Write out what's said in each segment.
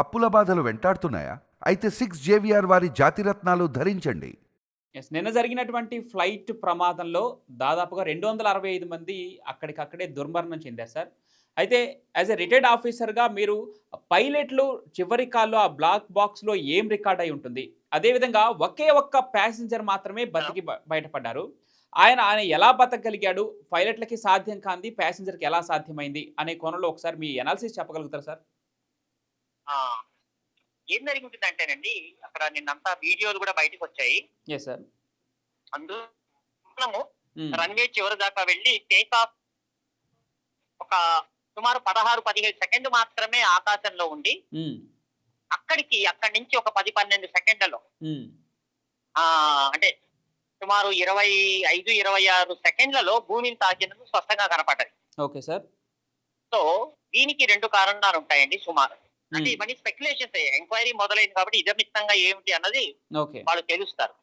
అప్పుల బాధలు వెంటాడుతున్నాయా? అయితే సిక్స్ జేవిఆర్ వారి జాతిరత్నాలు ధరించండి. ఎస్ నిన్న జరిగినటువంటి ఫ్లైట్ ప్రమాదంలో దాదాపుగా రెండు వందల అరవై ఐదు మంది అక్కడికక్కడే దుర్మరణం చెందారు సార్. అయితే యాజ్ ఎ రిటైర్డ్ ఆఫీసర్గా మీరు పైలట్లు చివరి కాల్లో ఆ బ్లాక్ బాక్స్లో ఏం రికార్డ్ అయి ఉంటుంది? అదేవిధంగా ఒకే ఒక్క ప్యాసింజర్ మాత్రమే బతికి బయటపడ్డారు. ఆయన ఆయన ఎలా బతకగలిగాడు? పైలట్లకి సాధ్యం కాంది ప్యాసింజర్కి ఎలా సాధ్యమైంది? అనే కోణంలో ఒకసారి మీ ఎనాలిసిస్ చెప్పగలుగుతారా సార్? ఆ, ఏం జరిగింది అంటేనండి అక్కడ నిన్నంతా వీడియోలు కూడా బయటకు వచ్చాయి ఎస్ సార్ అందు మనము రన్వే చివరి దాకా వెళ్ళి టేక్ ఆఫ్ ఒక సుమారు పదహారు పదిహేడు సెకండ్ మాత్రమే ఆకాశంలో ఉండి అక్కడికి అక్కడి నుంచి ఒక పది పన్నెండు సెకండ్లలో ఆ అంటే సుమారు ఇరవై ఐదు ఇరవై ఆరు సెకండ్లలో భూమిని తాకినందుకు స్పష్టంగా కనపడ్డది. ఓకే సార్ సో దీనికి రెండు కారణాలు ఉంటాయండి సుమారు. అంటే ఇవన్నీ స్పెక్యులేషన్స్ ఎంక్వైరీ మొదలైంది కాబట్టి ఇదమిత్తంగా ఏమిటి అన్నది వాళ్ళు తెలుస్తారు.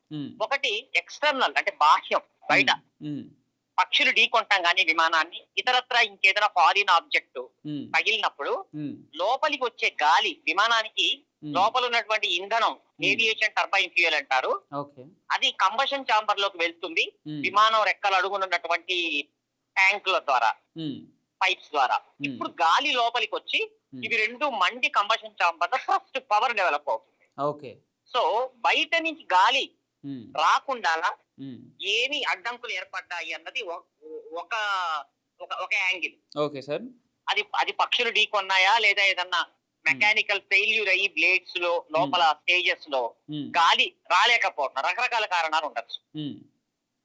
ఒకటి ఎక్స్టర్నల్ అంటే బాహ్యం బయట. పక్షులు ఢీకొంటాం కానీ విమానాన్ని ఇతరత్ర ఇంకేదైనా ఫారిన్ ఆబ్జెక్ట్ పగిలినప్పుడు లోపలికి వచ్చే గాలి విమానానికి లోపల ఉన్నటువంటి ఇంధనం ఏవియేషన్ టర్బైన్ ఫ్యూయల్ అంటారు. అది కంబషన్ చాంబర్లోకి వెళ్తుంది. విమానం రెక్కలు అడుగునున్నటువంటి ట్యాంకుల ద్వారా పైప్స్ ద్వారా. ఇప్పుడు గాలి లోపలికి వచ్చి ఇవి రెండు మండి కంబషన్ చాంబర్లో ఫస్ట్ పవర్ డెవలప్ అవుతుంది. ఓకే సో బయట నుంచి గాలి రాకుండా ఏమి అడ్డంకులు ఏర్పడ్డాయి అన్నది ఒక ఒక యాంగిల్ ఓకే సార్ అది అది పక్షులు ఢీకొన్నాయా లేదా ఏదన్నా మెకానికల్ ఫెయిల్యూర్ అయ్యి బ్లేడ్స్లో లోపల స్టేజెస్లో గాలి రాలేకపోవడం రకరకాల కారణాలు ఉండొచ్చు.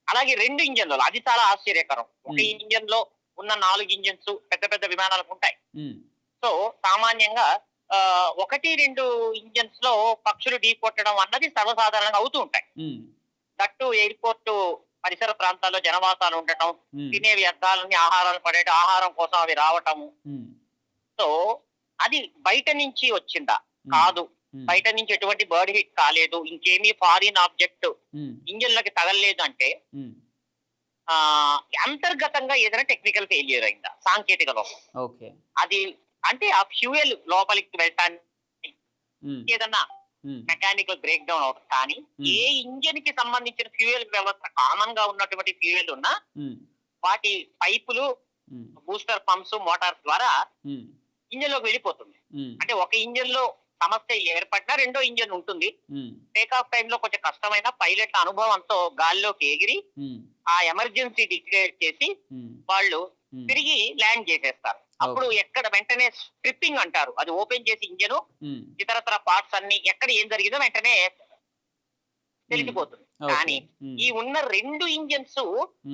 అలాగే రెండు ఇంజన్లు అది చాలా ఆశ్చర్యకరం. ఒక Hmm. ఇంజన్లో ఉన్న నాలుగు ఇంజన్స్ పెద్ద పెద్ద విమానాలకు ఉంటాయి. సో సామాన్యంగా ఒకటి రెండు ఇంజన్స్లో పక్షులు ఢీ కొట్టడం అన్నది సర్వసాధారణంగా అవుతూ ఉంటాయి. దట్టు ఎయిర్పోర్ట్ పరిసర ప్రాంతాల్లో జనవాసాలు ఉండటం తినే వ్యర్థాలని ఆహారాలు పడేట ఆహారం కోసం అవి రావటము. సో అది బయట నుంచి వచ్చిందా? కాదు. బయట నుంచి ఎటువంటి బర్డ్ హిట్ కాలేదు. ఇంకేమీ ఫారిన్ ఆబ్జెక్ట్ ఇంజన్లకి తగలలేదు అంటే ఆ అంతర్గతంగా ఏదైనా టెక్నికల్ ఫెయిల్యూర్ అయిందా? సాంకేతిక లోపం. ఓకే. అది అంటే ఆ ఫ్యూయల్ లోపలికి వెళ్ళటానికి ఏదన్నా మెకానికల్ బ్రేక్ డౌన్ అవుతుంది కానీ. ఏ ఇంజన్కి సంబంధించిన ఫ్యూయల్ వ్యవస్థ కామన్గా ఉన్నటువంటి ఫ్యూయల్ ఉన్నా వాటి పైపులు బూస్టర్ పంప్స్ మోటార్స్ ద్వారా ఇంజన్లోకి వెళ్ళిపోతుంది. అంటే ఒక ఇంజన్లో సమస్య ఏర్పడినా రెండో ఇంజన్ ఉంటుంది. టేక్ ఆఫ్ టైమ్లో కొంచెం కష్టమైన పైలట్ల అనుభవంతో గాల్లోకి ఎగిరి ఆ ఎమర్జెన్సీ డిక్లేర్ చేసి వాళ్ళు తిరిగి ల్యాండ్ చేసేస్తారు. అప్పుడు ఎక్కడ వెంటనే స్ట్రిప్పింగ్ అంటారు. అది ఓపెన్ చేసి ఇంజన్ ఇతరత్ర పార్ట్స్ అన్ని ఎక్కడ ఏం జరిగిందో వెంటనే తెలిసిపోతుంది. కానీ ఈ ఉన్న రెండు ఇంజన్స్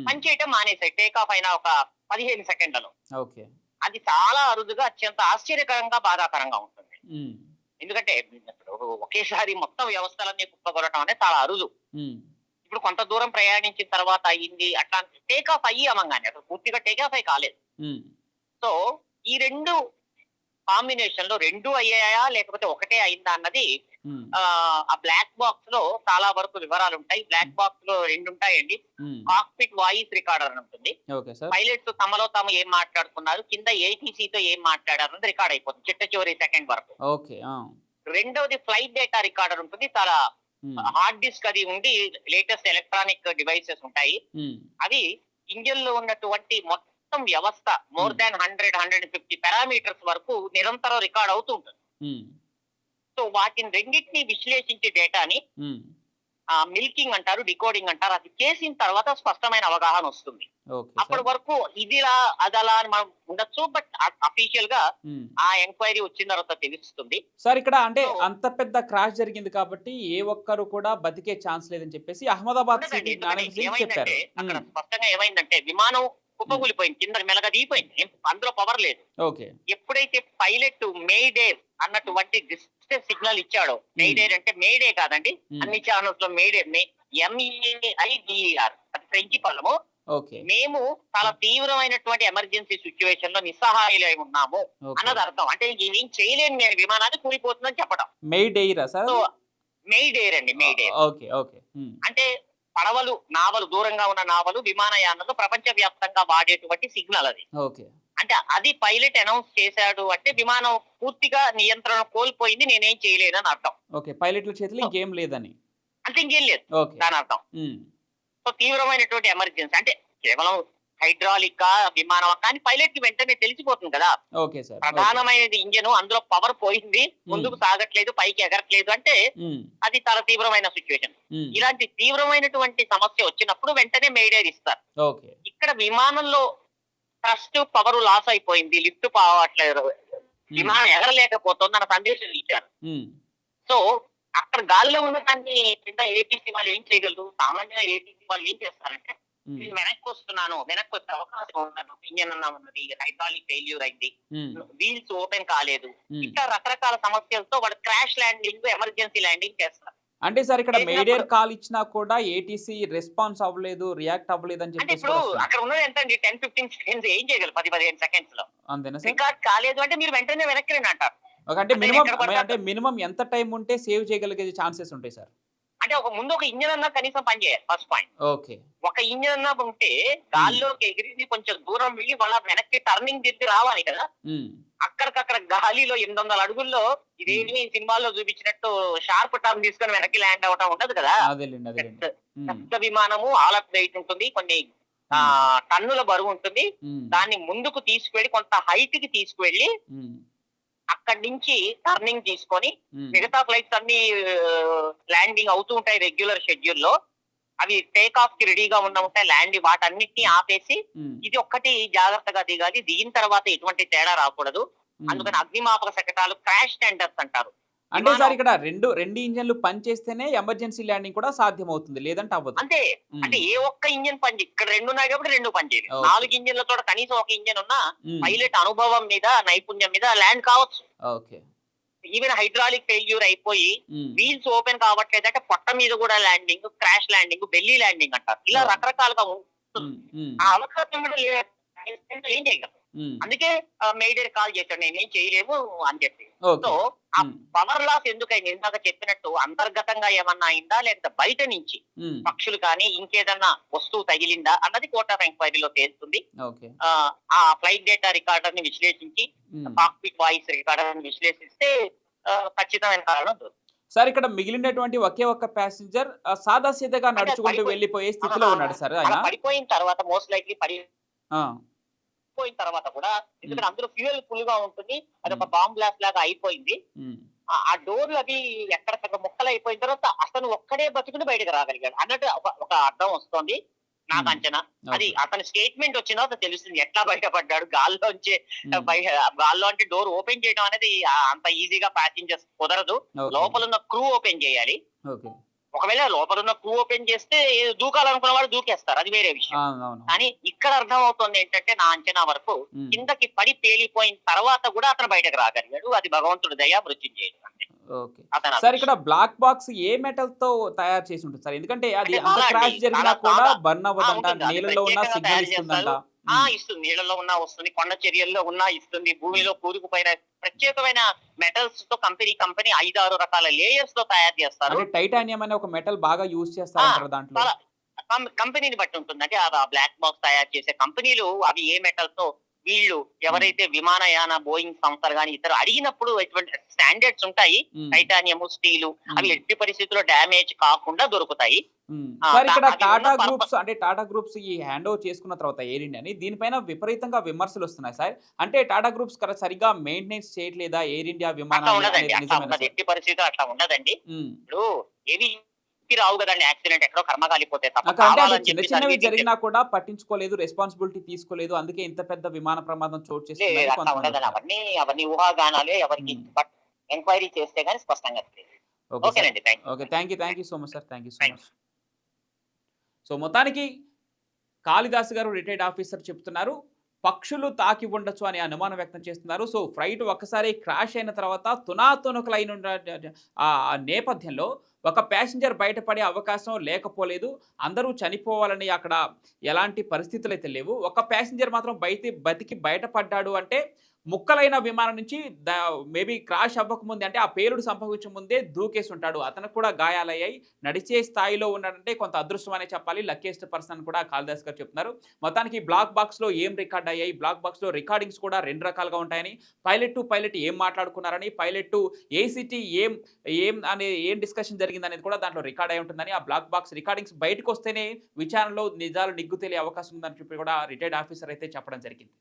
పనిచేయటం మానేసాయి టేక్ ఆఫ్ అయిన ఒక పదిహేను సెకండ్లలో. అది చాలా అరుదుగా అత్యంత ఆశ్చర్యకరంగా బాధాకరంగా ఉంటుంది. ఎందుకంటే ఒకేసారి మొత్తం వ్యవస్థలన్నీ కుప్పగొలటం అనేది చాలా అరుదు. ఇప్పుడు కొంత దూరం ప్రయాణించిన తర్వాత అయ్యింది అట్లా టేక్ ఆఫ్ అయ్యి అమంగానే అసలు పూర్తిగా టేక్ ఆఫ్ అయ్యి కాలేదు. సో ఈ రెండు కాంబినేషన్లో రెండు అయ్యాయా లేకపోతే ఒకటే అయిందా అన్నది ఆ, బ్లాక్ బాక్స్లో చాలా వరకు వివరాలు ఉంటాయి. బ్లాక్ బాక్స్లో రెండు ఉంటాయండి. కాక్పిట్ వాయిస్ రికార్డర్ అని ఉంటుంది. పైలట్స్ తమలో తాము ఏం మాట్లాడుకున్నారు కింద ATC తో ఏం మాట్లాడారు అన్నది రికార్డ్ అయిపోతుంది. చిట్ట చివరి సెకండ్ వరకు. రెండవది ఫ్లైట్ డేటా రికార్డర్ ఉంటుంది. చాలా హార్డ్ డిస్క్ అది ఉండి లేటెస్ట్ ఎలక్ట్రానిక్ డివైసెస్ ఉంటాయి. అవి ఇంజిన్లో ఉన్నటువంటి మొత్తం వ్యవస్థ more than hundred hundred fifty parameters వరకు నిరంతరం రికార్డ్ అవుతూ ఉంటుంది. సో వాటిని రెండింటిని విశ్లేషించే డేటాని మిల్కింగ్ అంటారు డికోడింగ్ అంటారు అది చేసిన తర్వాత స్పష్టమైన అవగాహన వస్తుంది. అప్పటి వరకు ఇదిలా అదలా అని మనం ఉండొచ్చు బట్ అఫీషియల్గా ఆ ఎంక్వైరీ వచ్చిన తర్వాత తెలుస్తుంది. సార్ ఇక్కడ అంటే అంత పెద్ద క్రాష్ జరిగింది కాబట్టి ఏ ఒక్కరు కూడా బతికే ఛాన్స్ లేదని చెప్పేసి అహ్మదాబాద్. సిటీ చెప్పారు. అక్కడ స్పష్టంగా ఏమైందంటే విమానం కుప్పకూలిపోయింది కింద మెలగ దిగిపోయింది. అందులో పవర్ లేదు. ఓకే. ఎప్పుడైతే పైలట్ మేడేర్ అన్నటువంటి డిస్టెన్స్ సిగ్నల్ ఇచ్చాడో మేడేర్ అంటే మేడే కాదండి Hmm. అన్ని ఛానల్స్లో మేడే ఎంఈఐడిఆర్ అది ఫ్రెంచి పదము. ఓకే. మేము చాలా తీవ్రమైనటువంటి ఎమర్జెన్సీ సిచ్యువేషన్లో నిస్సహాయులై ఉన్నాము అన్నది అర్థం. అంటే ఏం చేయలేను నేను విమానాన్ని కూలిపోతుందని చెప్పడం. మెయిడ్ ఎయిరా సార్? సో మెయిడేర్ అండి మెయిడేర్ ఓకే ఓకే. అంటే పడవలు నావలు దూరంగా ఉన్న నావలు విమానయానంలో ప్రపంచ వ్యాప్తంగా వాడేటువంటి సిగ్నల్ అది. ఓకే. అంటే అది పైలట్ అనౌన్స్ చేశాడు అంటే విమానం పూర్తిగా నియంత్రణ కోల్పోయింది నేనేం చేయలేనని అర్థం. ఓకే పైలట్ల చేతిలో ఇంకేం లేదని. అంటే ఇంకేం లేదు. దాని అర్థం. సో తీవ్రమైనటువంటి ఎమర్జెన్సీ. అంటే కేవలం హైడ్రాలిక్ విమానం కానీ పైలట్కి వెంటనే తెలిసిపోతుంది కదా. Okay sir. ప్రధానమైనది ఇంజన్ అందులో పవర్ పోయింది ముందుకు సాగట్లేదు పైకి ఎగరట్లేదు అంటే అది చాలా తీవ్రమైన సిచ్యువేషన్ ఇలాంటి తీవ్రమైనటువంటి సమస్య వచ్చినప్పుడు వెంటనే మేడేర్ ఇస్తారు. ఇక్కడ విమానంలో ట్రస్ట్ పవర్ లాస్ అయిపోయింది లిఫ్ట్ పోవట్లేదు విమానం ఎగరలేకపోతుంది అన్న సందేశం ఇచ్చారు. సో అక్కడ గాలిలో ఉన్న దాన్ని కింద ఏటీసీ వాళ్ళు ఏం చేయగలరు? సామాన్య ఏటీసీ వాళ్ళు ఏం చేస్తారంటే నేను వెనక్కి వస్తున్నాను వెనక్కి వచ్చే అవకాశం ఉన్నాను ఇంజన్ అన్నా ఉన్నది. హైడ్రాలిక్ ఫెయిల్యూర్ అయింది. వీల్స్ ఓపెన్ కాలేదు. ఇట్లా రకరకాల సమస్యలతో వాళ్ళు క్రాష్ ల్యాండింగ్ ఎమర్జెన్సీ ల్యాండింగ్ చేస్తారు. అంటే సార్ ఇక్కడ మేడేర్ కాల్ ఇచ్చినా కూడా ఏటీసీ రెస్పాన్స్ అవ్వలేదు రియాక్ట్ అవ్వలేదు అని అంటే చెప్పేసి ఇప్పుడు. అక్కడ ఉన్నది ఎంత అండి టెన్ ఫిఫ్టీన్ సెకండ్స్ ఏం చేయగలరు? పది పదిహేను సెకండ్స్లో. అంతేనా సార్? రికార్డ్ కాలేదు అంటే మీరు వెంటనే వెనక్కి రండి అంటారు. అంటే మినిమం అంటే మినిమం ఎంత టైం ఉంటే సేవ్ చేయగలిగే ఛాన్సెస్ ఉంటాయి సార్? అంటే ఒక ముందు ఒక ఇంజన్ అన్నా కనీసం పనిచేయాలి ఫస్ట్ పాయింట్ ఓకే. ఒక ఇంజన్ అన్నా ఉంటే గాల్లోకి ఎగిరి కొంచెం దూరం వెళ్ళి వాళ్ళ వెనక్కి టర్నింగ్ తిరిగి రావాలి కదా. అక్కడికక్కడ గాలిలో ఎనిమిది వందల అడుగుల్లో ఇదేమి సినిమాల్లో చూపించినట్టు షార్ప్ టర్న్ తీసుకొని వెనక్కి ల్యాండ్ అవటం ఉండదు కదా. పెద్ద విమానము ఆల్ ఆఫ్ వెయిట్ ఉంటుంది కొన్ని టన్నుల బరువు ఉంటుంది. దాన్ని ముందుకు తీసుకువెళ్ళి కొంత హైట్కి తీసుకువెళ్ళి అక్కడి నుంచి టర్నింగ్ తీసుకొని మిగతా ఫ్లైట్స్ అన్ని ల్యాండింగ్ అవుతూ ఉంటాయి రెగ్యులర్ షెడ్యూల్లో. అవి టేక్ ఆఫ్కి రెడీగా ఉన్న ఉంటాయి ల్యాండింగ్ వాటన్నిటిని ఆపేసి ఇది ఒక్కటి జాగ్రత్తగా దిగాలి. దిగిన తర్వాత ఎటువంటి తేడా రాకూడదు. అందుకని అగ్నిమాపక శకటాలు క్రాష్ టెండర్స్ అంటారు. అంటే సార్ ఇక్కడ రెండు రెండు ఇంజన్లు పనిచేస్తేనే ఎమర్జెన్సీ ల్యాండింగ్ కూడా సాధ్యం అవుతుంది లేదంటే అవ్వదు. ఉమ్, అంటే ఏ ఒక్క ఇంజన్ పని ఇక్కడ రెండు ఉన్నాయి కాబట్టి రెండు పని Okay. నాలుగు ఇంజన్లతో కనీసం ఒక ఇంజన్ ఉన్నా పైలట్ అనుభవం మీద నైపుణ్యం మీద ల్యాండ్ కావచ్చు. ఓకే. ఈవెన్ హైడ్రాలిక్ ఫెయిల్యూర్ అయిపోయి వీల్స్ ఓపెన్ కావట్లేదు అంటే పొట్ట మీద కూడా landing crash landing belly landing అంటారు. ఇలా. రకరకాలుగా ఉంటుంది ఆ అవకాశం కూడా. ఏం చేయగలం? ఉమ్, అందుకే మేడర్ కాల్ చేశాడు. నేను చేయలేము అని చెప్పి. సో ఆ పవర్ లాస్ ఎందుకైంది ఇందాక చెప్పినట్టు అంతర్గతంగా ఏమన్నా అయిందా లేకపోతే బయట నుంచి పక్షులు కానీ ఇంకేదన్నా వస్తువు తగిలిందా అన్నది కోర్ట్ ఆఫ్ ఎంక్వైరీలో తేలుతుంది ఆ, ఫ్లైట్ డేటా రికార్డర్ని విశ్లేషించి. కాక్పిట్ వాయిస్ రికార్డర్ని విశ్లేషిస్తే ఖచ్చితమైన కారణం. సార్ ఇక్కడ మిగిలినటువంటి ఒకే ఒక్క ప్యాసింజర్ సాదా సీదాగా నడుచుకుంటూ వెళ్ళిపోయే స్థితిలో ఉన్నాడు సార్ పడిపోయిన తర్వాత మోస్ట్ లైక్లీ పడిపోయిన ఆ, తర్వాత కూడా ఎందుకంటే అందులో ఫ్యూయల్ ఫుల్గా ఉంటుంది అది ఒక బాంబ్ బ్లాస్ట్ లాగా అయిపోయింది. ఆ- డోర్లు అవి ఎక్కడెక్కడ ముక్కలు అయిపోయిన తర్వాత అతను ఒక్కడే బతుకుని బయటకు రాగలిగాడు. అన్నట్టు ఒక- అర్థం వస్తుంది నాకు. అంచనా. అది. అతని స్టేట్మెంట్ వచ్చిన తర్వాత తెలుస్తుంది ఎట్లా బయటపడ్డాడు. గాల్లోంచి బయట గాల్లో అంటే డోర్ ఓపెన్ చేయడం అనేది అంత ఈజీగా ప్యాసింజర్స్ కుదరదు. లోపల ఉన్న క్రూ ఓపెన్ చేయాలి. ఒకవేళ లోపల ఉన్న క్రూ ఓపెన్ చేస్తే ఏదో దూకాలనుకున్న వాడు దూకేస్తారు. అది వేరే విషయం. కానీ ఇక్కడ అర్థం అవుతుంది ఏంటంటే నా అంచనా వరకు కిందకి పడి పేలిపోయిన తర్వాత కూడా అతను బయటకు రాగలిగాడు. అది భగవంతుడు దయా మృత్యుంజయుడు అంతే. సార్ ఇక్కడ బ్లాక్ బాక్స్ ఏ మెటల్తో తయారు చేసి ఉంటుంది సార్? ఎందుకంటే అది క్రాష్. జరిగినా కూడా బర్న్ అవ్వదంట నీళ్ళలో ఉన్న సిగ్నల్ ఇస్తుందంట. ఆ ఇస్తుంది. నీళ్ళలో ఉన్నా వస్తుంది కొండ చర్యల్లో ఉన్నా ఇస్తుంది భూమిలో కూరుకుపోయిన ప్రత్యేకమైన మెటల్స్తో కంపెనీ కంపెనీ ఐదారు రకాల లేయర్స్తో తయారు చేస్తారు. టైటానియం అనే ఒక మెటల్ బాగా యూజ్ చేస్తారంటారు దాంట్లో? కంపెనీని బట్టి ఉంటుంది. అంటే ఆ బ్లాక్ బాక్స్ తయారు చేసే కంపెనీలు అవి ఏ మెటల్తో వీళ్ళు ఎవరైతే విమానయాన బోయింగ్ సంస్థలు కానీ ఇతరు అడిగినప్పుడు ఎటువంటి స్టాండర్డ్స్ ఉంటాయి. టైటానియం స్టీలు అవి ఎట్టి పరిస్థితుల్లో డ్యామేజ్ కాకుండా దొరుకుతాయి. ఇక్కడ టాటా గ్రూప్స్ అంటే టాటా గ్రూప్స్ ఈ హ్యాండ్ ఓవర్ చేసుకున్న తర్వాత ఎయిర్ ఇండియాని దీనిపైన విపరీతంగా విమర్శలు వస్తున్నాయి సార్. అంటే టాటా గ్రూప్స్ సరిగా మెయింటెనెన్స్ చేయట్లేదా ఎయిర్ ఇండియా సార్? ఎట్టి పరిస్థితుల్లో అట్లా ఉండదండి. ఇప్పుడు ఏవి రావు కదండి యాక్సిడెంట్ ఎక్కడో కర్మ కాలిపోతే తప్ప. చెప్పి చిన్నవి జరిగినా కూడా పట్టించుకోలేదు రెస్పాన్సిబిలిటీ తీసుకోలేదు అందుకే ఇంత పెద్ద విమాన ప్రమాదం చోటు అంటారు. అవన్నీ అవన్నీ ఊహాగానాలే ఎవరికి. బట్ ఎంక్వైరీ చేస్తే గానీ స్పష్టంగా తెలియదు. ఓకేనండి thank okay thank you thank you so much sir thank you so much so మొత్తానికి కాళిదాస్ గారు రిటైర్డ్ ఆఫీసర్ చెప్తున్నారు పక్షులు తాకి ఉండొచ్చు అని అనుమానం వ్యక్తం చేస్తున్నారు. సో ఫ్లైట్ ఒక్కసారి క్రాష్ అయిన తర్వాత తునాతునకలైన ఆ నేపథ్యంలో ఒక ప్యాసింజర్ బయటపడే అవకాశం లేకపోలేదు. అందరూ చనిపోవాలని అక్కడ ఎలాంటి పరిస్థితులు అయితే లేవు. ఒక ప్యాసింజర్ మాత్రం బయట బతికి బయటపడ్డాడు అంటే ముక్కలైన విమానం నుంచి మేబీ క్రాష్ అవ్వక ముందే అంటే ఆ పేలుడు సంభవించే ముందే దూకేసి ఉంటాడు అతనికి కూడా గాయాలయ్యాయి. నడిచే స్థాయిలో ఉన్నాడంటే కొంత అదృష్టం అనే చెప్పాలి. లక్కీయెస్ట్ పర్సన్ అని కూడా కాళిదాస్ గారు చెప్తున్నారు. మొత్తానికి బ్లాక్ బాక్స్లో ఏం రికార్డ్ అయ్యాయి? బ్లాక్ బాక్స్లో రికార్డింగ్స్ కూడా రెండు రకాలుగా ఉంటాయని. పైలట్ టు పైలట్ ఏం మాట్లాడుకున్నారని పైలట్ టు ఏసీటీ ఏం ఏం అనే ఏం డిస్కషన్ జరిగింది అనేది కూడా దాంట్లో రికార్డ్ అయి ఉంటుందని. ఆ బ్లాక్ బాక్స్ రికార్డింగ్స్ బయటకు వస్తేనే విచారణలో నిజాలు నిగ్గు తెలియ అవకాశం ఉందని చెప్పి కూడా రిటైర్డ్ ఆఫీసర్ అయితే చెప్పడం జరిగింది.